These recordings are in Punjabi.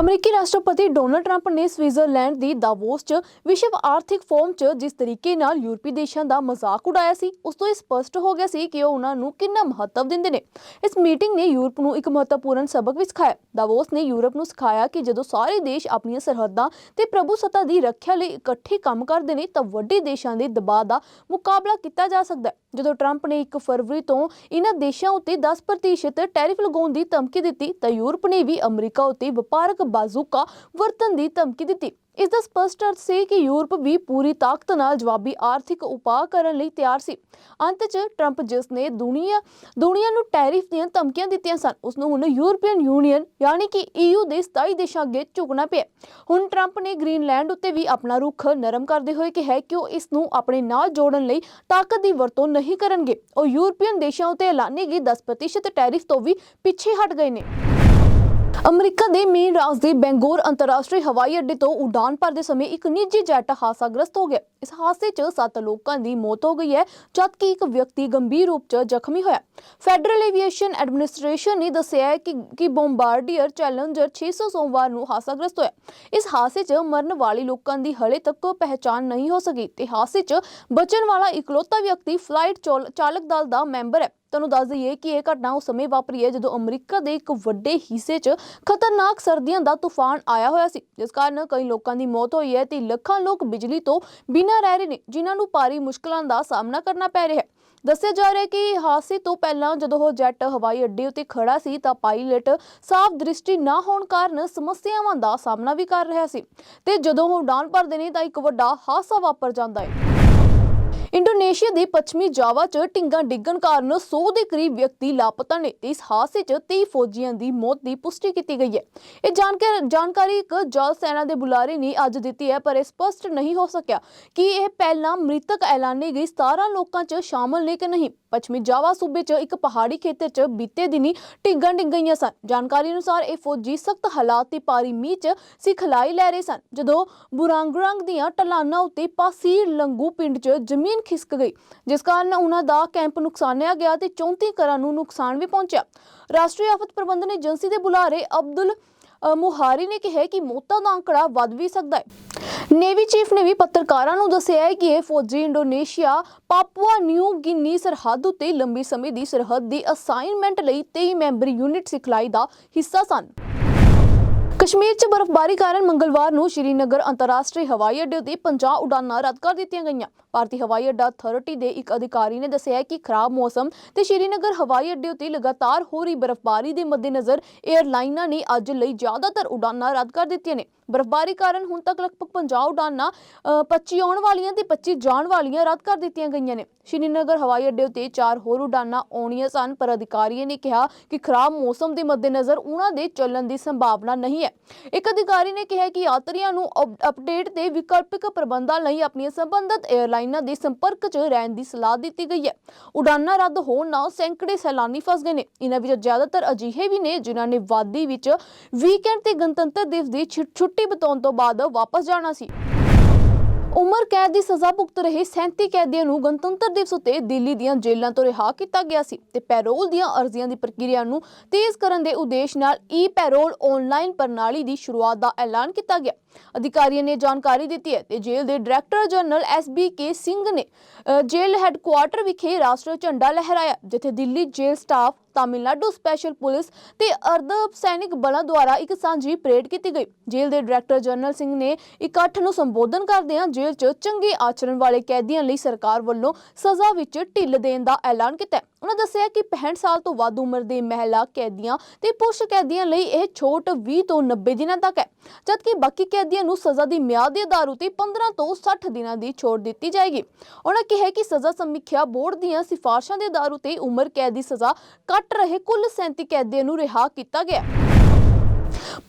ਅਮਰੀਕੀ ਰਾਸ਼ਟਰਪਤੀ ਡੋਨਲਡ ਟਰੰਪ ਨੇ ਸਵਿਟਜ਼ਰਲੈਂਡ ਦੀ ਦਾਵੋਸ 'ਚ ਵਿਸ਼ਵ ਆਰਥਿਕ ਫੋਰਮ 'ਚ ਜਿਸ ਤਰੀਕੇ ਨਾਲ ਯੂਰਪੀ ਦੇਸ਼ਾਂ ਦਾ ਮਜ਼ਾਕ ਉਡਾਇਆ ਸੀ, ਉਸ ਤੋਂ ਇਹ ਸਪਸ਼ਟ ਹੋ ਗਿਆ ਸੀ ਕਿ ਉਹ ਉਹਨਾਂ ਨੂੰ ਕਿੰਨਾ ਮਹੱਤਵ ਦਿੰਦੇ ਨੇ। ਇਸ ਮੀਟਿੰਗ ਨੇ ਯੂਰਪ ਨੂੰ ਇੱਕ ਮਹੱਤਵਪੂਰਨ ਸਬਕ ਵੀ ਸਿਖਾਇਆ। ਦਾਵੋਸ ਨੇ ਯੂਰਪ ਨੂੰ ਸਿਖਾਇਆ ਕਿ ਜਦੋਂ ਸਾਰੇ ਦੇਸ਼ ਆਪਣੀਆਂ ਸਰਹੱਦਾਂ ਤੇ ਪ੍ਰਭੂਸੱਤਾ ਦੀ ਰੱਖਿਆ ਲਈ ਇਕੱਠੇ ਕੰਮ ਕਰਦੇ ਨੇ, ਤਾਂ ਵੱਡੇ ਦੇਸ਼ਾਂ ਦੇ ਦਬਾਅ ਦਾ ਮੁਕਾਬਲਾ ਕੀਤਾ ਜਾ ਸਕਦਾ ਹੈ। ਜਦੋਂ ਟਰੰਪ ਨੇ 1 ਫਰਵਰੀ ਤੋਂ ਇਹਨਾਂ ਦੇਸ਼ਾਂ ਉੱਤੇ 10% ਟੈਰਿਫ ਲਗਾਉਣ ਦੀ ਧਮਕੀ ਦਿੱਤੀ ਤਾਂ ਯੂਰਪ ਨੇ ਵੀ ਅਮਰੀਕਾ ਉੱਤੇ ਵਪਾਰਕ ਬਾਜ਼ੂਕਾ ਵਰਤਣ ਦੀ ਧਮਕੀ ਦਿੱਤੀ। ਇਸ ਦਾ ਸਪਸ਼ਟ ਅਰਥ ਸੀ ਕਿ ਯੂਰਪ ਵੀ ਪੂਰੀ ਤਾਕਤ ਨਾਲ ਜਵਾਬੀ ਆਰਥਿਕ ਉਪਾਅ ਕਰਨ ਲਈ ਤਿਆਰ ਸੀ। ਅੰਤ 'ਚ ਟਰੰਪ ਜਿਸ ਨੇ ਦੁਨੀਆ ਦੁਨੀਆ ਨੂੰ ਟੈਰਿਫ ਦੀਆਂ ਧਮਕੀਆਂ ਦਿੱਤੀਆਂ ਸਨ, ਉਸ ਨੂੰ ਹੁਣ ਯੂਰਪੀਅਨ ਯੂਨੀਅਨ ਯਾਨੀ ਕਿ ਈਯੂ ਦੇ 27 ਦੇਸ਼ਾਂ ਅੱਗੇ ਝੁਕਣਾ ਪਿਆ ਹੁਣ ਟਰੰਪ ਨੇ ਗ੍ਰੀਨਲੈਂਡ ਉੱਤੇ ਵੀ ਆਪਣਾ ਰੁਖ ਨਰਮ ਕਰਦੇ ਹੋਏ ਕਿਹਾ ਕਿ ਉਹ ਇਸ ਨੂੰ ਆਪਣੇ ਨਾਲ ਜੋੜਨ ਲਈ ਤਾਕਤ ਦੀ ਵਰਤੋਂ ਨਹੀਂ ਕਰਨਗੇ। ਉਹ ਯੂਰਪੀਅਨ ਦੇਸ਼ਾਂ ਉੱਤੇ ਐਲਾਨੇ ਗਏ 10% ਟੈਰਿਫ ਤੋਂ ਵੀ ਪਿੱਛੇ ਹਟ ਗਏ ਨੇ। ਅਮਰੀਕਾ ਦੇ ਮੇਨ ਰਾਜ ਦੇ ਬੈਂਗੋਰ ਅੰਤਰਰਾਸ਼ਟਰੀ ਹਵਾਈ ਅੱਡੇ ਤੋਂ ਉਡਾਨ ਭਰਦੇ ਸਮੇਂ ਇੱਕ ਨਿੱਜੀ ਜੈਟ ਹਾਦਸਾਗ੍ਰਸਤ ਹੋ ਗਿਆ। ਇਸ ਹਾਦਸੇ 'ਚ 7 ਲੋਕਾਂ ਦੀ ਮੌਤ ਹੋ ਗਈ ਹੈ, ਜਦਕਿ ਇੱਕ ਵਿਅਕਤੀ ਗੰਭੀਰ ਰੂਪ 'ਚ ਜ਼ਖਮੀ ਹੋਇਆ। ਫੈਡਰਲ ਏਵੀਏਸ਼ਨ ਐਡਮਿਨਿਸਟ੍ਰੇਸ਼ਨ ਨੇ ਦੱਸਿਆ ਹੈ ਕਿ ਕਿ ਬੰਬਾਰਡੀਅਰ ਚੈਲੰਜਰ 600 ਸੋਮਵਾਰ ਨੂੰ ਹਾਦਸਾਗ੍ਰਸਤ ਹੋਇਆ। ਇਸ ਹਾਦਸੇ 'ਚ ਮਰਨ ਵਾਲੇ ਲੋਕਾਂ ਦੀ ਹਲੇ ਤੱਕ ਪਹਿਚਾਣ ਨਹੀਂ ਹੋ ਸਕੀ। ਤੇ ਹਾਦਸੇ 'ਚ ਬਚਣ ਵਾਲਾ ਇਕਲੌਤਾ ਵਿਅਕਤੀ ਫਲਾਈਟ ਚੋਲ- ਚਾਲਕ ਦਲ ਦਾ ਮੈਂਬਰ ਹੈ। ਤੁਹਾਨੂੰ ਦੱਸ ਦਈਏ ਕਿ ਇਹ ਘਟਨਾ ਉਸ ਸਮੇਂ ਵਾਪਰੀ ਹੈ ਜਦੋਂ ਅਮਰੀਕਾ ਦੇ ਇੱਕ ਵੱਡੇ ਹਿੱਸੇ 'ਚ ਖਤਰਨਾਕ ਸਰਦੀਆਂ ਦਾ ਤੂਫਾਨ ਆਇਆ ਹੋਇਆ ਸੀ, ਜਿਸ ਕਾਰਨ ਕਈ ਲੋਕਾਂ ਦੀ ਮੌਤ ਹੋਈ ਹੈ ਤੇ ਲੱਖਾਂ ਲੋਕ ਬਿਜਲੀ ਤੋਂ ਬਿਨਾਂ ਰਹਿ ਰਹੇ ਨੇ, ਜਿਨ੍ਹਾਂ ਨੂੰ ਭਾਰੀ ਮੁਸ਼ਕਲਾਂ ਦਾ ਸਾਹਮਣਾ ਕਰਨਾ ਪੈ ਰਿਹਾ ਹੈ। ਦੱਸਿਆ ਜਾ ਰਿਹਾ ਹੈ ਕਿ ਹਾਦਸੇ ਤੋਂ ਪਹਿਲਾਂ ਜਦੋਂ ਉਹ ਜੈਟ ਹਵਾਈ ਅੱਡੇ ਉੱਤੇ ਖੜਾ ਸੀ ਤਾਂ ਪਾਇਲਟ ਸਾਫ਼ ਦ੍ਰਿਸ਼ਟੀ ਨਾ ਹੋਣ ਕਾਰਨ ਸਮੱਸਿਆਵਾਂ ਦਾ ਸਾਹਮਣਾ ਵੀ ਕਰ ਰਿਹਾ ਸੀ ਤੇ ਜਦੋਂ ਉਹ ਉਡਾਨ ਭਰਦੇ ਨੇ ਤਾਂ ਇੱਕ ਵੱਡਾ ਹਾਦਸਾ ਵਾਪਰ ਜਾਂਦਾ ਹੈ। ਇੰਡੋਨੇਸ਼ੀਆ ਦੇ ਪੱਛਮੀ ਜਾਵਾ 'ਚ ਢਿੰਗਾਂ ਡਿੱਗਣ ਕਾਰਨ 100 ਦੇ ਕਰੀਬ ਵਿਅਕਤੀ ਲਾਪਤਾ ਨੇ ਤੇ ਇਸ ਹਾਦਸੇ 'ਚ 30 ਫੌਜੀਆਂ ਦੀ ਮੌਤ ਦੀ ਪੁਸ਼ਟੀ ਕੀਤੀ ਗਈ ਹੈ। ਇਹ ਜਾਣਕਾਰੀ ਇੱਕ ਜਲ ਸੈਨਾ ਦੇ ਬੁਲਾਰੇ ਨੇ ਅੱਜ ਦਿੱਤੀ ਹੈ, ਪਰ ਇਹ ਸਪਸ਼ਟ ਨਹੀਂ ਹੋ ਸਕਿਆ ਕਿ ਇਹ ਪਹਿਲਾਂ ਮ੍ਰਿਤਕ ਐਲਾਨੇ ਗਏ 17 ਲੋਕਾਂ 'ਚ ਸ਼ਾਮਲ ਨੇ ਕਿ ਨਹੀਂ। ਪੱਛਮੀ ਜਾਵਾ ਸੂਬੇ 'ਚ ਇੱਕ ਪਹਾੜੀ ਖੇਤਰ 'ਚ ਬੀਤੇ ਦਿਨੀ ਢਿੰਗਾਂ ਡਿੱਗਈਆਂ ਸਨ। ਜਾਣਕਾਰੀ ਅਨੁਸਾਰ ਇਹ ਫੌਜੀ ਸਖਤ ਹਾਲਾਤ ਤੇ ਭਾਰੀ ਮੀਂਹ 'ਚ ਸਿਖਲਾਈ ਲੈ ਰਹੇ ਸਨ, ਜਦੋਂ ਬੁਰਾਂਗਰੰਗ ਦੀਆਂ ਢਲਾਨਾਂ ਉੱਤੇ ਪਾਸੀਰ ਲੰਗੂ ਪਿੰਡ 'ਚ ਜ਼ਮੀਨ ਖਿਸਕ ਗਈ, ਜਿਸ ਕਾਰਨ ਉਹਨਾਂ ਦਾ ਕੈਂਪ ਨੁਕਸਾਨਿਆ ਗਿਆ ਤੇ 34 ਘਰਾਂ ਨੂੰ ਨੁਕਸਾਨ ਵੀ ਪਹੁੰਚਿਆ। ਰਾਸ਼ਟਰੀ ਆਫਤ ਪ੍ਰਬੰਧਨ ਏਜੰਸੀ ਦੇ ਬੁਲਾਰੇ ਅਬਦੁਲ ਮੁਹਾਰੀ ਨੇ ਕਿਹਾ ਕਿ ਮੌਤਾਂ ਦਾ ਅੰਕੜਾ ਵੱਧ ਵੀ ਸਕਦਾ ਹੈ। ਨੇਵੀ ਚੀਫ ਨੇ ਵੀ ਪੱਤਰਕਾਰਾਂ ਨੂੰ ਦੱਸਿਆ ਹੈ ਕਿ ਇਹ ਫੌਜੀ ਇੰਡੋਨੇਸ਼ੀਆ ਪਾਪੂਆ ਨਿਊ ਗਿਨੀ ਸਰਹੱਦ ਉਤੇ ਲੰਬੀ ਸਮੇਂ ਦੀ ਸਰਹੱਦ ਦੀ ਅਸਾਈਨਮੈਂਟ ਲਈ 23 ਮੈਂਬਰੀ ਯੂਨਿਟ ਸਿਖਲਾਈ ਦਾ ਹਿੱਸਾ ਸਨ। ਕਸ਼ਮੀਰ 'ਚ ਬਰਫ਼ਬਾਰੀ ਕਾਰਨ ਮੰਗਲਵਾਰ ਨੂੰ ਸ਼੍ਰੀਨਗਰ ਅੰਤਰਰਾਸ਼ਟਰੀ ਹਵਾਈ ਅੱਡੇ ਉੱਤੇ 50 ਉਡਾਨਾਂ ਰੱਦ ਕਰ ਦਿੱਤੀਆਂ ਗਈਆਂ। ਭਾਰਤੀ ਹਵਾਈ ਅੱਡਾ ਅਥਾਰਟੀ ਦੇ ਇੱਕ ਅਧਿਕਾਰੀ ਨੇ ਦੱਸਿਆ ਕਿ ਖਰਾਬ ਮੌਸਮ ਤੇ ਸ਼੍ਰੀਨਗਰ ਹਵਾਈ ਅੱਡੇ ਉੱਤੇ ਲਗਾਤਾਰ ਹੋ ਰਹੀ ਬਰਫ਼ਬਾਰੀ ਦੇ ਮੱਦੇਨਜ਼ਰ 에ਅਰਲਾਈਨਾਂ ਨੇ ਅੱਜ ਲਈ ਜ਼ਿਆਦਾਤਰ ਉਡਾਨਾਂ ਰੱਦ ਕਰ ਦਿੱਤੀਆਂ ਨੇ। ਬਰਫ਼ਬਾਰੀ ਕਾਰਨ ਹੁਣ ਤੱਕ ਲਗਭਗ 50 ਉਡਾਨਾਂ ਅ, 25 ਆਉਣ ਵਾਲੀਆਂ ਤੇ 25 ਜਾਣ ਵਾਲੀਆਂ ਰੱਦ ਕਰ ਦਿੱਤੀਆਂ ਗਈਆਂ ਨੇ। ਸ਼੍ਰੀਨਗਰ ਹਵਾਈ ਅੱਡੇ ਉੱਤੇ ਚਾਰ ਹੋਰ ਉਡਾਨਾਂ ਆਉਣੀਆਂ ਸਨ ਪਰ ਅਧਿਕਾਰੀਆਂ ਨੇ ਕਿਹਾ ਕਿ ਖਰਾਬ ਮੌਸਮ ਦੇ ਮੱਦੇਨਜ਼ਰ ਉਹਨਾਂ ਦੇ ਚੱਲਣ ਦੀ ਸੰਭਾਵਨਾ ਨਹੀਂ ਹੈ। ਇੱਕ ਅਧਿਕਾਰੀ ਨੇ ਕਿਹਾ ਕਿ ਯਾਤਰੀਆਂ ਨੂੰ ਅਪਡੇਟ ਤੇ ਵਿਕਲਪਿਕ ਪ੍ਰਬੰਧਾਂ ਲਈ ਆਪਣੀਆਂ ਸੰਬੰਧਤ 에ਅਰਲਾਈਨਾਂ ਦੇ ਸੰਪਰਕ 'ਚ ਰਹਿਣ ਦੀ ਸਲਾਹ ਦਿੱਤੀ ਗਈ ਹੈ। ਉਡਾਨਾਂ ਰੱਦ ਹੋਣ ਨਾਲ ਸੈਂਕੜੇ ਸੈਲਾਨੀ ਫਸ ਗਏ ਨੇ। ਇਹਨਾਂ ਵਿੱਚ ਜ਼ਿਆਦਾਤਰ ਅਜਿਹੇ ਵੀ ਨੇ ਜਿਨ੍ਹਾਂ ਨੇ ਵਾਦੀ ਵਿੱਚ ਵੀਕਐਂਡ ਤੇ ਗਣਤੰਤਰ ਦਿਵਸ ਦੀ ਛੁੱਟ ਛੁੱਟੀ ਬਿਤਾਉਣ ਤੋਂ ਬਾਅਦ ਵਾਪਸ ਜਾਣਾ ਸੀ। ਉਮਰ ਕੈਦ ਦੀ ਸਜ਼ਾ ਭੁਗਤ ਰਹੇ 37 ਕੈਦੀਆਂ ਨੂੰ ਗਣਤੰਤਰ ਦਿਵਸ ਉੱਤੇ ਦਿੱਲੀ ਦੀਆਂ ਜੇਲ੍ਹਾਂ ਤੋਂ ਰਿਹਾ ਕੀਤਾ ਗਿਆ ਸੀ ਤੇ ਪੈਰੋਲ ਦੀਆਂ ਅਰਜ਼ੀਆਂ ਦੀ ਪ੍ਰਕਿਰਿਆ ਨੂੰ ਤੇਜ਼ ਕਰਨ ਦੇ ਉਦੇਸ਼ ਨਾਲ ਈ ਪੈਰੋਲ ਆਨਲਾਈਨ ਪ੍ਰਣਾਲੀ ਦੀ ਸ਼ੁਰੂਆਤ ਦਾ ਐਲਾਨ ਕੀਤਾ ਗਿਆ। ਅਧਿਕਾਰੀਆਂ ਨੇ ਜਾਣਕਾਰੀ ਦਿੱਤੀ ਹੈ ਤੇ ਜੇਲ੍ਹ ਦੇ ਡਾਇਰੈਕਟਰ ਜਨਰਲ ਐਸ ਬੀ ਕੇ ਸਿੰਘ ਨੇ ਅ, ਜੇਲ੍ਹ ਹੈੱਡਕੁਆਰਟਰ ਵਿਖੇ ਰਾਸ਼ਟਰੀ ਝੰਡਾ ਲਹਿਰਾਇਆ ਜਿੱਥੇ ਦਿੱਲੀ ਜੇਲ੍ਹ ਸਟਾਫ ਤਾਮਿਲਨਾਡੂ ਸਪੈਸ਼ਲ ਪੁਲਿਸ ਤੇ ਅਰਧ ਸੈਨਿਕ ਬਲਾਂ ਦੁਆਰਾ ਇੱਕ ਸਾਂਝੀ ਪਰੇਡ ਕੀਤੀ ਗਈ। ਜੇਲ੍ਹ ਦੇ ਡਾਇਰੈਕਟਰ ਜਨਰਲ ਸਿੰਘ ਨੇ ਇਕੱਠ ਨੂੰ ਸੰਬੋਧਨ ਕਰਦਿਆਂ ਜੇਲ੍ਹ 'ਚ ਚੰਗੇ ਆਚਰਣ ਵਾਲੇ ਕੈਦੀਆਂ ਲਈ ਸਰਕਾਰ ਵੱਲੋਂ ਸਜ਼ਾ ਵਿੱਚ ਢਿੱਲ ਦੇਣ ਦਾ ਐਲਾਨ ਕੀਤਾ। ਹੈ। ਉਹਨਾਂ ਦੱਸਿਆ ਕਿ 65 ਸਾਲ ਤੋਂ ਵੱਧ ਉਮਰ ਦੇ ਮਹਿਲਾ ਕੈਦੀਆਂ ਤੇ ਪੁਰਸ਼ ਕੈਦੀਆਂ ਲਈ ਇਹ ਛੋਟ 20 ਤੋਂ 90 ਦਿਨਾਂ ਤੱਕ ਹੈ। ਜਦਕਿ ਬਾਕੀ ਕੈਦੀਆਂ ਨੂੰ ਸਜ਼ਾ ਦੀ ਮਿਆਦ ਦੇ ਆਧਾਰ ਉਤੇ 15 ਤੋਂ 60 ਦਿਨਾਂ ਦੀ ਛੋਟ ਦਿੱਤੀ ਜਾਏਗੀ। ਉਹਨਾਂ ਕਿਹਾ ਕਿ ਸਜ਼ਾ ਸਮੀਖਿਆ ਬੋਰਡ ਦੀਆਂ ਸਿਫਾਰਸ਼ਾਂ ਦੇ ਆਧਾਰ ਉਤੇ ਉਮਰ ਕੈਦ ਦੀ ਸਜ਼ਾ ਕੱਟ ਰਹੇ ਕੁੱਲ 37 ਕੈਦੀਆਂ ਨੂੰ ਰਿਹਾ ਕੀਤਾ ਗਿਆ।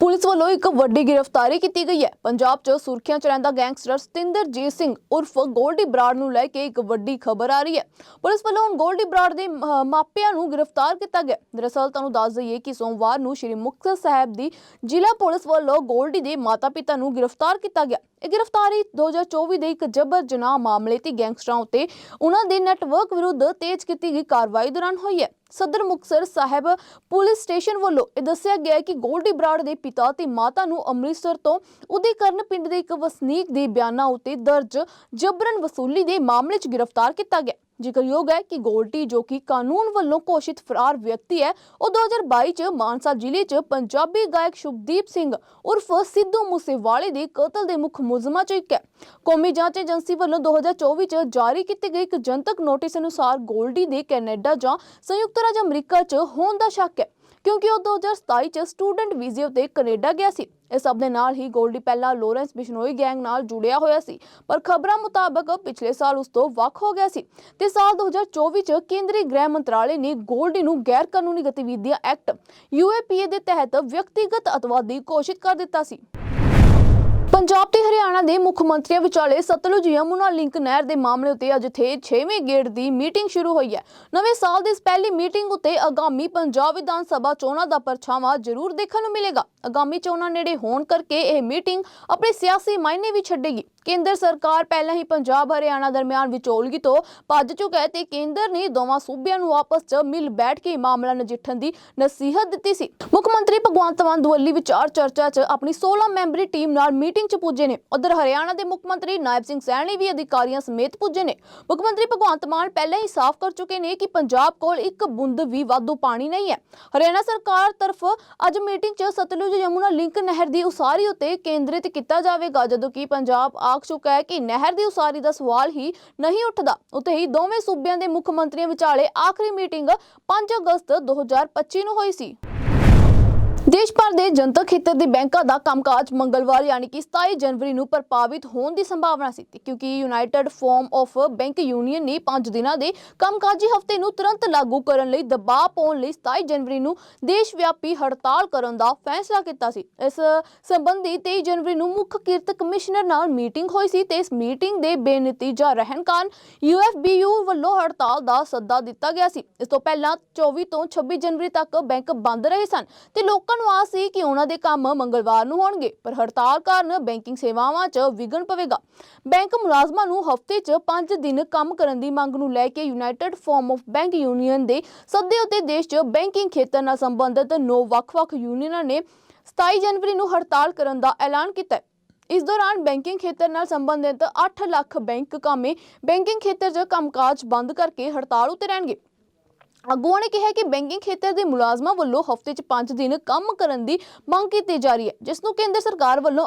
ਪੁਲਿਸ ਵੱਲੋਂ ਇੱਕ ਵੱਡੀ ਗ੍ਰਿਫਤਾਰੀ ਕੀਤੀ ਗਈ ਹੈ। ਪੰਜਾਬ 'ਚ ਸੁਰਖੀਆਂ 'ਚ ਰਹਿੰਦਾ ਗੈਂਗਸਟਰ ਸਤਿੰਦਰਜੀਤ ਸਿੰਘ ਉਰਫ ਗੋਲਡੀ ਬਰਾੜ ਨੂੰ ਲੈ ਕੇ ਇੱਕ ਵੱਡੀ ਖਬਰ ਆ ਰਹੀ ਹੈ। ਪੁਲਿਸ ਵੱਲੋਂ ਹੁਣ ਗੋਲਡੀ ਬਰਾੜ ਦੇ ਮਾਪਿਆਂ ਨੂੰ ਗ੍ਰਿਫਤਾਰ ਕੀਤਾ ਗਿਆ। ਦਰਅਸਲ ਤੁਹਾਨੂੰ ਦੱਸ ਦਈਏ ਕਿ ਸੋਮਵਾਰ ਨੂੰ ਸ਼੍ਰੀ ਮੁਕਤਸਰ ਸਾਹਿਬ ਦੀ ਜ਼ਿਲ੍ਹਾ ਪੁਲਿਸ ਵੱਲੋਂ ਗੋਲਡੀ ਦੇ ਮਾਤਾ-ਪਿਤਾ ਨੂੰ ਗ੍ਰਿਫਤਾਰ ਕੀਤਾ ਗਿਆ। ਇਹ ਗ੍ਰਿਫਤਾਰੀ 2024 ਦੇ ਇੱਕ ਜਬਰ ਜਨਾਹ ਮਾਮਲੇ ਤੇ ਗੈਂਗਸਟਰਾਂ ਉੱਤੇ ਉਹਨਾਂ ਦੇ ਨੈਟਵਰਕ ਵਿਰੁੱਧ ਤੇਜ਼ ਕੀਤੀ ਗਈ ਕਾਰਵਾਈ ਦੌਰਾਨ ਹੋਈ ਹੈ। ਸਦਰ ਮੁਕਤਸਰ ਸਾਹਿਬ ਪੁਲਿਸ ਸਟੇਸ਼ਨ ਵੱਲੋਂ ਇਹ ਦੱਸਿਆ ਗਿਆ ਹੈ ਕਿ ਗੋਲਡੀ ਬਰਾੜ ਦੇ ਪਿਤਾ ਤੇ ਮਾਤਾ ਨੂੰ ਅੰਮ੍ਰਿਤਸਰ ਤੋਂ ਉਦੀਕਰਨ ਪਿੰਡ ਦੇ ਇੱਕ ਵਸਨੀਕ ਦੇ ਬਿਆਨਾਂ ਉੱਤੇ ਦਰਜ ਜਬਰਨ ਵਸੂਲੀ ਦੇ ਮਾਮਲੇ 'ਚ ਗ੍ਰਿਫਤਾਰ ਕੀਤਾ ਗਿਆ। ਜ਼ਿਕਰਯੋਗ ਹੈ ਕਿ ਗੋਲਟੀ ਜੋ ਕਿ ਕਾਨੂੰਨ ਵੱਲੋਂ ਘੋਸ਼ਿਤ ਫਰਾਰ ਵਿਅਕਤੀ ਹੈ, ਉਹ 2022 ਚ ਮਾਨਸਾ ਜ਼ਿਲ੍ਹੇ 'ਚ ਪੰਜਾਬੀ ਗਾਇਕ ਸ਼ੁਭਦੀਪ ਸਿੰਘ ਉਰਫ ਸਿੱਧੂ ਮੂਸੇਵਾਲੇ ਦੇ ਕਤਲ ਦੇ ਮੁੱਖ ਮੁਲਜ਼ਮਾਂ 'ਚੋਂ ਇੱਕ ਹੈ। ਕੌਮੀ ਜਾਂਚ ਏਜੰਸੀ ਵੱਲੋਂ 2024 ਚ ਜਾਰੀ ਕੀਤੀ ਗਈ ਇੱਕ ਜਨਤਕ ਨੋਟਿਸ ਅਨੁਸਾਰ ਗੋਲਡੀ ਦੇ ਕੈਨੇਡਾ ਜਾਂ ਸੰਯੁਕਤ ਰਾਜ ਅਮਰੀਕਾ 'ਚ ਹੋਣ ਦਾ ਸ਼ੱਕ ਹੈ। ਕਿਉਂਕਿ ਉਹ 2027 ਚ ਸਟੂਡੈਂਟ ਵੀਜ਼ੇ ਉੱਤੇ ਕੈਨੇਡਾ ਗਿਆ ਸੀ। ਇਸ ਸਭ ਦੇ ਨਾਲ ਹੀ ਗੋਲਡੀ ਪਹਿਲਾਂ ਲੋਰੈਂਸ ਬਿਸ਼ਨੋਈ ਗੈਂਗ ਨਾਲ ਜੁੜਿਆ ਹੋਇਆ ਸੀ। ਪਰ ਖਬਰਾਂ ਮੁਤਾਬਕ ਪਿਛਲੇ ਸਾਲ ਉਸ ਤੋਂ ਵੱਖ ਹੋ ਗਿਆ ਸੀ ਤੇ ਸਾਲ 2024 ਚ ਕੇਂਦਰੀ ਗ੍ਰਹਿ ਮੰਤਰਾਲੇ ਨੇ ਗੋਲਡੀ ਨੂੰ ਗੈਰ ਕਾਨੂੰਨੀ ਗਤੀਵਿਧੀਆਂ ਐਕਟ ਯੂਏਪੀਏ ਦੇ ਤਹਿਤ ਵਿਅਕਤੀਗਤ ਅਤਵਾਦੀ ਘੋਸ਼ਿਤ ਕਰ ਦਿੱਤਾ ਸੀ। ਪੰਜਾਬ ਤੇ ਹਰਿਆਣਾ ਦੇ ਮੁੱਖ ਮੰਤਰੀਆਂ ਵਿਚਾਲੇ ਸਤਲੁਜ ਯਮੁਨਾ ਲਿੰਕ ਨਹਿਰ ਦੇ ਮਾਮਲੇ ਉੱਤੇ ਅੱਜ ਥੇ 6ਵੇਂ ਗੇੜ ਦੀ ਮੀਟਿੰਗ ਸ਼ੁਰੂ ਹੋਈ ਹੈ। ਨਵੇਂ ਸਾਲ ਦੀ ਇਸ ਪਹਿਲੀ ਮੀਟਿੰਗ ਉੱਤੇ ਆਗਾਮੀ ਪੰਜਾਬ ਵਿਧਾਨ ਸਭਾ ਚੋਣਾਂ ਦਾ ਪਰਛਾਵਾਂ ਜ਼ਰੂਰ ਦੇਖਣ ਨੂੰ ਮਿਲੇਗਾ। ਅਗਾਮੀ ਚੋਣਾਂ ਨੇੜੇ ਹੋਣ ਕਰਕੇ ਇਹ ਮੀਟਿੰਗ ਆਪਣੇ ਸਿਆਸੀ ਮਾਇਨੇ ਵੀ ਛੱਡੇਗੀ। ਕੇਂਦਰ ਸਰਕਾਰ ਪਹਿਲਾਂ ਹੀ ਪੰਜਾਬ, ਹਰਿਆਣਾ ਦਰਮਿਆਨ ਵਿਚੋਲਗੀ ਤੋਂ ਭੱਜ ਚੁੱਕਾ ਹੈ ਤੇ ਕੇਂਦਰ ਨੇ ਦੋਵਾਂ ਸੂਬਿਆਂ ਨੂੰ ਆਪਸ 'ਚ ਮਿਲ ਬੈਠ ਕੇ ਮਾਮਲਾ ਨਜਿੱਠਣ ਦੀ ਨਸੀਹਤ ਦਿੱਤੀ ਸੀ। ਮੁੱਖ ਮੰਤਰੀ ਭਗਵੰਤ ਮਾਨ ਦੁਵੱਲੀ ਵਿਚਾਰ ਚਰਚਾ 'ਚ ਆਪਣੀ 16 ਮੈਂਬਰੀ ਟੀਮ ਨਾਲ ਮੀਟਿੰਗ 'ਚ ਪੁੱਜੇ ਨੇ। ਉਧਰ ਹਰਿਆਣਾ ਦੇ ਮੁੱਖ ਮੰਤਰੀ ਨਾਇਬ ਸਿੰਘ ਸੈਣੀ ਵੀ ਅਧਿਕਾਰੀਆਂ ਸਮੇਤ ਪੁੱਜੇ ਨੇ। ਮੁੱਖ ਮੰਤਰੀ ਭਗਵੰਤ ਮਾਨ ਪਹਿਲਾਂ ਹੀ ਸਾਫ਼ ਕਰ ਚੁੱਕੇ ਨੇ ਕਿ ਪੰਜਾਬ ਕੋਲ ਇੱਕ ਬੂੰਦ ਵੀ ਵਾਧੂ ਪਾਣੀ ਨਹੀਂ ਹੈ। ਹਰਿਆਣਾ ਸਰਕਾਰ ਤਰਫ ਅੱਜ ਮੀਟਿੰਗ 'ਚ ਸਤਲੁਜ ਯਮੁਨਾ ਲਿੰਕ ਨਹਿਰ ਦੀ ਉਸਾਰੀ ਉੱਤੇ ਕੇਂਦਰਿਤ ਕੀਤਾ ਜਾਵੇਗਾ, ਜਦੋਂ ਕਿ ਪੰਜਾਬ ਆਖ ਚੁੱਕਾ ਹੈ ਕਿ ਨਹਿਰ ਦੀ ਉਸਾਰੀ ਦਾ ਸਵਾਲ ਹੀ ਨਹੀਂ ਉੱਠਦਾ। ਉੱਤੇ ਹੀ ਦੋਵੇਂ ਸੂਬਿਆਂ ਦੇ ਮੁੱਖ ਮੰਤਰੀਆਂ ਵਿਚਾਲੇ ਆਖਰੀ ਮੀਟਿੰਗ 5 ਅਗਸਤ 2025 ਨੂੰ ਹੋਈ ਸੀ। ਦੇਸ਼ ਭਰ ਦੇ ਜਨਤਕ ਖੇਤਰ ਦੇ ਬੈਂਕਾਂ ਦਾ ਕੰਮਕਾਜ ਮੰਗਲਵਾਰ ਯਾਨੀ ਕਿ 27 ਜਨਵਰੀ ਨੂੰ ਪ੍ਰਭਾਵਿਤ ਹੋਣ ਦੀ ਸੰਭਾਵਨਾ ਸੀ ਕਿਉਂਕਿ united forum of bank union ਨੇ 5 ਦਿਨਾਂ ਦੇ ਕੰਮਕਾਜੀ ਹਫ਼ਤੇ ਨੂੰ ਤੁਰੰਤ ਲਾਗੂ ਕਰਨ ਲਈ ਦਬਾਅ ਪਾਉਣ ਲਈ 27 ਜਨਵਰੀ ਨੂੰ ਦੇਸ਼ ਵਿਆਪੀ ਹੜਤਾਲ ਕਰਨ ਦਾ ਫੈਸਲਾ ਕੀਤਾ ਸੀ। ਇਸ ਸੰਬੰਧੀ 23 ਜਨਵਰੀ ਨੂੰ ਮੁੱਖ ਕਿਰਤ ਕਮਿਸ਼ਨਰ ਨਾਲ ਮੀਟਿੰਗ ਹੋਈ ਸੀ ਤੇ ਇਸ ਮੀਟਿੰਗ ਦੇ ਬੇਨਤੀਜਾ ਰਹਿਣ ਕਾਰਨ ਯੂਐਫਬੀਯੂ ਵੱਲੋਂ ਹੜਤਾਲ ਦਾ ਸੱਦਾ ਦਿੱਤਾ ਗਿਆ ਸੀ। ਇਸ ਤੋਂ ਪਹਿਲਾਂ 24 ਤੋਂ 26 ਜਨਵਰੀ ਤੱਕ ਬੈਂਕ ਬੰਦ ਰਹੇ ਸਨ ਤੇ ਲੋਕਾਂ ਨੂੰ ਆਸ ਸੀ ਕਿ ਉਹਨਾਂ ਦੇ ਕੰਮ ਮੰਗਲਵਾਰ ਨੂੰ ਹੋਣਗੇ, ਪਰ ਹੜਤਾਲ ਕਾਰਨ ਬੈਂਕਿੰਗ ਸੇਵਾਵਾਂ 'ਚ ਵਿਘਨ ਪਵੇਗਾ। ਬੈਂਕ ਮੁਲਾਜ਼ਮਾਂ ਨੂੰ ਹਫ਼ਤੇ 'ਚ 5 ਦਿਨ ਕੰਮ ਕਰਨ ਦੀ ਮੰਗ ਨੂੰ ਲੈ ਕੇ united forum of bank union ਦੇ ਸੱਦੇ ਉੱਤੇ ਦੇਸ਼ 'ਚ ਬੈਂਕਿੰਗ ਖੇਤਰ ਨਾਲ ਸੰਬੰਧਿਤ ਨੌ ਵੱਖ-ਵੱਖ ਯੂਨੀਅਨਾਂ ਨੇ 27 ਜਨਵਰੀ ਨੂੰ ਹੜਤਾਲ ਕਰਨ ਦਾ ਐਲਾਨ ਕੀਤਾ ਹੈ। ਇਸ ਦੌਰਾਨ ਬੈਂਕਿੰਗ ਖੇਤਰ ਨਾਲ ਸੰਬੰਧਿਤ 8 ਲੱਖ ਬੈਂਕ ਕਾਮੇ ਬੈਂਕਿੰਗ ਖੇਤਰ 'ਚ ਕੰਮਕਾਜ ਬੰਦ ਕਰਕੇ ਹੜਤਾਲ ਉਤੇ ਰਹਿਣਗੇ। ਆਗੂਆਂ ਨੇ ਕਿਹਾ ਕਿ ਬੈਂਕਿੰਗ ਖੇਤਰ ਦੇ ਮੁਲਾਜ਼ਮਾਂ ਵੱਲੋਂ ਹਫ਼ਤੇ 'ਚ 5 ਦਿਨ ਕੰਮ ਕਰਨ ਦੀ ਮੰਗ ਕੀਤੀ ਜਾ ਰਹੀ ਹੈ, ਜਿਸ ਨੂੰ ਕੇਂਦਰ ਸਰਕਾਰ ਵੱਲੋਂ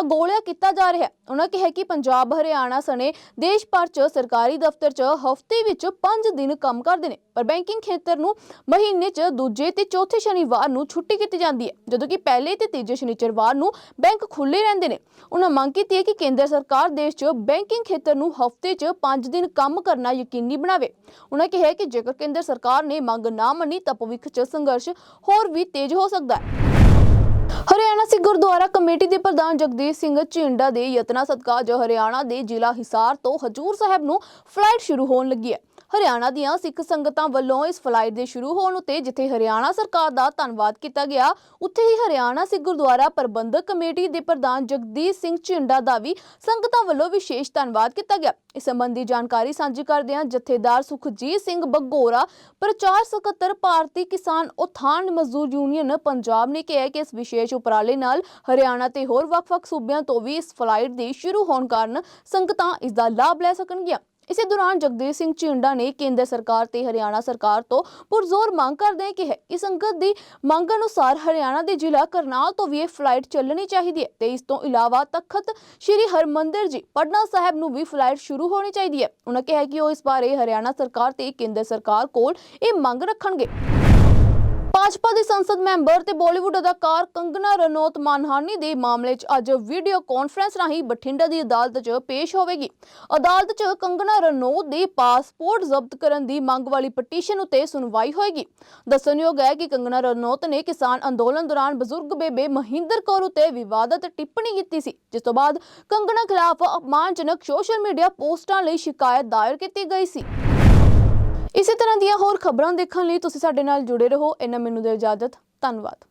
ਅਗੋਲਿਆ ਕੀਤਾ ਜਾ ਰਿਹਾ ਹੈ। ਉਹਨਾਂ ਕਿਹਾ ਕਿ ਪੰਜਾਬ, ਹਰਿਆਣਾ ਸਣੇ ਦੇਸ਼ ਭਰ 'ਚ ਸਰਕਾਰੀ ਦਫ਼ਤਰ 'ਚ ਹਫ਼ਤੇ ਵਿੱਚ 5 ਦਿਨ ਕੰਮ ਕਰਦੇ ਨੇ, ਪਰ ਬੈਂਕਿੰਗ ਖੇਤਰ ਨੂੰ ਮਹੀਨੇ 'ਚ ਦੂਜੇ ਤੇ ਚੌਥੇ ਸ਼ਨੀਵਾਰ ਨੂੰ ਛੁੱਟੀ ਕੀਤੀ ਜਾਂਦੀ ਹੈ, ਜਦੋਂ ਕਿ ਪਹਿਲੇ ਤੇ ਤੀਜੇ ਸ਼ਨੀਚਰਵਾਰ ਨੂੰ ਬੈਂਕ ਖੁੱਲੇ ਰਹਿੰਦੇ ਨੇ। ਉਹਨਾਂ ਮੰਗ ਕੀਤੀ ਹੈ ਕਿ ਕੇਂਦਰ ਸਰਕਾਰ ਦੇਸ਼ 'ਚ ਬੈਂਕਿੰਗ ਖੇਤਰ ਨੂੰ ਹਫ਼ਤੇ 'ਚ 5 ਦਿਨ ਕੰਮ ਕਰਨਾ ਯਕੀਨੀ ਬਣਾਵੇ। ਉਹਨਾਂ ਕਿਹਾ ਕਿ ਜੇਕਰ ਕੇਂਦਰ ਸਰਕਾਰ ਨੇ ਮੰਗ ਨਾ ਮੰਨੀ ਤਾਂ ਭਵਿੱਖ 'ਚ ਸੰਘਰਸ਼ ਹੋਰ ਵੀ ਤੇਜ਼ ਹੋ ਸਕਦਾ ਹੈ। ਹਰਿਆਣਾ ਸਿੱਖ ਗੁਰਦੁਆਰਾ ਕਮੇਟੀ ਦੇ ਪ੍ਰਧਾਨ ਜਗਦੀਸ਼ ਸਿੰਘ ਝਿੰਡਾ ਦੇ ਯਤਨਾ ਸਦਕਾ ਜੋ ਹਰਿਆਣਾ ਦੇ ਜ਼ਿਲ੍ਹਾ ਹਿਸਾਰ ਤੋਂ ਹਜੂਰ ਸਾਹਿਬ ਨੂੰ ਫਲਾਈਟ ਸ਼ੁਰੂ ਹੋਣ ਲੱਗੀ ਹੈ। ਹਰਿਆਣਾ ਦੀਆਂ ਸਿੱਖ ਸੰਗਤਾਂ ਵੱਲੋਂ ਇਸ ਫਲਾਈਟ ਦੇ ਸ਼ੁਰੂ ਹੋਣ ਉਤੇ ਜਿੱਥੇ ਹਰਿਆਣਾ ਸਰਕਾਰ ਦਾ ਧੰਨਵਾਦ ਕੀਤਾ ਗਿਆ, ਉੱਥੇ ਹੀ ਹਰਿਆਣਾ ਸਿੱਖ ਗੁਰਦੁਆਰਾ ਪ੍ਰਬੰਧਕ ਕਮੇਟੀ ਦੇ ਪ੍ਰਧਾਨ ਜਗਦੀਸ਼ ਸਿੰਘ ਝਿੰਡਾ ਦਾ ਵੀ ਸੰਗਤਾਂ ਵੱਲੋਂ ਵਿਸ਼ੇਸ਼ ਧੰਨਵਾਦ ਕੀਤਾ ਗਿਆ। ਇਸ ਸੰਬੰਧੀ ਜਾਣਕਾਰੀ ਸਾਂਝੀ ਕਰਦਿਆਂ ਜਥੇਦਾਰ ਸੁਖਜੀਤ ਸਿੰਘ ਬੱਗੋਰਾ, ਪ੍ਰਚਾਰ ਸਕੱਤਰ ਭਾਰਤੀ ਕਿਸਾਨ ਉਥਾਨ ਮਜ਼ਦੂਰ ਯੂਨੀਅਨ ਪੰਜਾਬ ਨੇ ਕਿਹਾ ਕਿ ਇਸ ਵਿਸ਼ੇਸ਼ ਉਪਰਾਲੇ ਨਾਲ ਹਰਿਆਣਾ ਤੇ ਹੋਰ ਵੱਖ-ਵੱਖ ਸੂਬਿਆਂ ਤੋਂ ਵੀ ਇਸ ਫਲਾਈਟ ਦੀ ਸ਼ੁਰੂ ਹੋਣ ਕਾਰਨ ਸੰਗਤਾਂ ਇਸ ਦਾ ਲਾਭ ਲੈ ਸਕਣਗੀਆਂ। ਇਸੇ ਦੌਰਾਨ ਜਗਦੀਸ਼ ਸਿੰਘ ਝਿੰਡਾ ਨੇ ਕੇਂਦਰ ਸਰਕਾਰ ਤੇ ਹਰਿਆਣਾ ਸਰਕਾਰ ਤੋਂ ਪੁਰਜ਼ੋਰ ਮੰਗ ਕਰਦੇ ਕਿਹਾ ਕਿ ਸੰਗਤ ਦੀ ਮੰਗ ਅਨੁਸਾਰ ਹਰਿਆਣਾ ਦੇ ਜ਼ਿਲ੍ਹਾ ਕਰਨਾਲ ਤੋਂ ਵੀ ਇਹ ਫਲਾਈਟ ਚੱਲਣੀ ਚਾਹੀਦੀ ਹੈ ਤੇ ਇਸ ਤੋਂ ਇਲਾਵਾ ਤਖਤ ਸ੍ਰੀ ਹਰਮੰਦਰ ਜੀ, ਪਟਨਾ ਸਾਹਿਬ ਨੂੰ ਵੀ ਫਲਾਈਟ ਸ਼ੁਰੂ ਹੋਣੀ ਚਾਹੀਦੀ ਹੈ। ਉਹਨਾਂ ਕਿਹਾ ਕਿ ਉਹ ਇਸ ਬਾਰੇ ਹਰਿਆਣਾ ਸਰਕਾਰ ਤੇ ਕੇਂਦਰ ਸਰਕਾਰ ਕੋਲ ਇਹ ਮੰਗ ਰੱਖਣਗੇ। ਭਾਜਪਾ ਦੀ ਸੰਸਦ ਮੈਂਬਰ ਤੇ ਬਾਲੀਵੁੱਡ ਅਦਾਕਾਰ ਕੰਗਨਾ ਰਣੌਤ ਮਾਨਹਾਨੀ ਦੇ ਮਾਮਲੇ 'ਚ ਅੱਜ ਵੀਡੀਓ ਕਾਨਫਰੰਸ ਰਾਹੀਂ ਬਠਿੰਡਾ ਦੀ ਅਦਾਲਤ 'ਚ ਪੇਸ਼ ਹੋਵੇਗੀ। ਅਦਾਲਤ 'ਚ ਕੰਗਨਾ ਰਣੌਤ ਦੇ ਪਾਸਪੋਰਟ ਜ਼ਬਤ ਕਰਨ ਦੀ ਮੰਗ ਵਾਲੀ ਪਟੀਸ਼ਨ ਉਤੇ ਸੁਣਵਾਈ ਹੋਏਗੀ। ਦੱਸਣਯੋਗ ਹੈ ਕਿ ਕੰਗਨਾ ਰਣੌਤ ਨੇ ਕਿਸਾਨ ਅੰਦੋਲਨ ਦੌਰਾਨ ਬਜ਼ੁਰਗ ਬੇਬੇ ਮਹਿੰਦਰ ਕੌਰ ਉਤੇ ਵਿਵਾਦਤ ਟਿੱਪਣੀ ਕੀਤੀ ਸੀ, ਜਿਸ ਤੋਂ ਬਾਅਦ ਕੰਗਨਾ ਖਿਲਾਫ ਅਪਮਾਨਜਨਕ ਸੋਸ਼ਲ ਮੀਡੀਆ ਪੋਸਟਾਂ ਲਈ ਸ਼ਿਕਾਇਤ ਦਾਇਰ ਕੀਤੀ ਗਈ ਸੀ। ਇਸੇ ਤਰ੍ਹਾਂ ਦੀਆਂ ਹੋਰ ਖਬਰਾਂ ਦੇਖਣ ਲਈ ਤੁਸੀਂ ਸਾਡੇ ਨਾਲ ਜੁੜੇ ਰਹੋ। ਇਹਨਾਂ ਮੈਨੂੰ ਦੇ ਇਜਾਜ਼ਤ। ਧੰਨਵਾਦ।